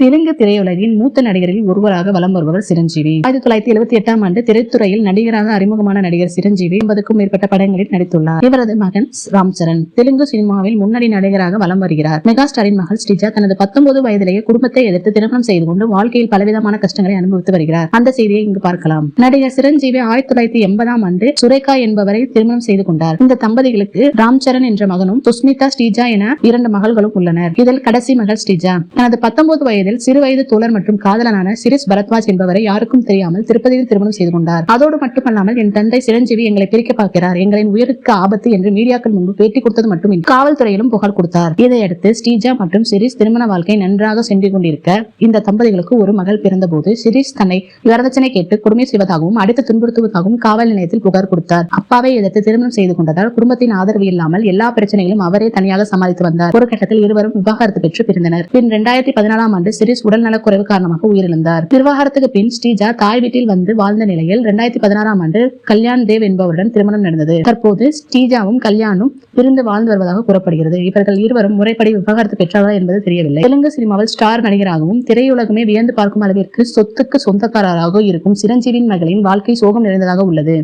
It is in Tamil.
தெலுங்கு திரையுலகின் மூத்த நடிகரில் ஒருவராக வலம் வருபவர் சிரஞ்சீவி. ஆயிரத்தி தொள்ளாயிரத்தி எழுபத்தி எட்டாம் ஆண்டு திரைத்துறையில் நடிகராக அறிமுகமான நடிகர் சிரஞ்சீவி ஐம்பதுக்கும் மேற்பட்ட படங்களில் நடித்துள்ளார். இவரது மகன் ராம் சரண் தெலுங்கு சினிமாவில் முன்னணி நடிகராக வலம் வருகிறார். மெகாஸ்டாரின் மகள் ஸ்ரீஜா தனது பத்தொன்பது வயதிலேயே குடும்பத்தை எதிர்த்து திருமணம் செய்து கொண்டு வாழ்க்கையில் பலவிதமான கஷ்டங்களை அனுபவித்து வருகிறார். அந்த செய்தியை இங்கு பார்க்கலாம். நடிகர் சிரஞ்சீவி ஆயிரத்தி தொள்ளாயிரத்தி எண்பதாம் ஆண்டு சுரேகா என்பவரை திருமணம் செய்து கொண்டார். இந்த தம்பதிகளுக்கு ராம் சரண் என்ற மகனும் சுஸ்மிதா ஸ்ரீஜா என இரண்டு மகள்களும் உள்ளனர். இதில் கடைசி மகள் ஸ்ரீஜா. தனது பத்தொன்பது வயது வயதில் சிறு வயது தோழர் மற்றும் காதலனான சிரிஸ் பரத்வாஜ் என்பவரை யாருக்கும் தெரியாமல் திருப்பதியில் திருமணம் செய்து கொண்டார். அதோடு மட்டுமல்லாமல் என் தந்தை சிரஞ்சீவி எங்களை பிரிக்க பார்க்கிறார். எங்களின் உயிருக்கு ஆபத்து என்று மீடியாக்கள் முன்பு பேட்டி கொடுத்தது மட்டுமின்றி காவல்துறையிலும் புகார் கொடுத்தார். இதையடுத்து ஸ்ரீஜா மற்றும் சிரிஸ் திருமண வாழ்க்கை நன்றாக சென்று கொண்டிருக்க இந்த தம்பதிகளுக்கு ஒரு மகள் பிறந்தபோது சிரிஸ் தன்னை வரதட்சணை கேட்டு கொடுமை செய்வதாகவும் அடித்து துன்புறுத்துவதாகவும் காவல் நிலையத்தில் புகார் கொடுத்தார். அப்பாவை எதிர்த்து திருமணம் செய்து கொண்டதால் குடும்பத்தின் ஆதரவு இல்லாமல் எல்லா பிரச்சனைகளும் அவரே தனியாக சமாளித்து வந்தார். ஒரு கட்டத்தில் இருவரும் விவாகரத்து பெற்று பிரிந்தனர். பின் இரண்டாயிரத்தி பதினாலாம் ஆண்டு சிரிஸ் உடல்நலக்குறைவு காரணமாக உயிரிழந்தார். விவாகரத்துக்கு பின் ஸ்ரீஜா தாய் வீட்டில் வந்து வாழ்ந்த நிலையில் இரண்டாயிரத்தி பதினாறாம் ஆண்டு கல்யாண் தேவ் என்பவருடன் திருமணம் நடந்தது. தற்போது ஸ்ரீஜாவும் கல்யாணும் பிரிந்து வாழ்ந்து வருவதாக கூறப்படுகிறது. இவர்கள் இருவரும் முறைப்படி விவகாரத்து பெற்றாரா என்பது தெரியவில்லை. தெலுங்கு சினிமாவில் ஸ்டார் நடிகராகவும் திரையுலகமே வியந்து பார்க்கும் அளவிற்கு சொத்துக்கு சொந்தக்காரராக இருக்கும் சிரஞ்சீவின் மகளின் வாழ்க்கை சோகம் நிறைந்ததாக உள்ளது.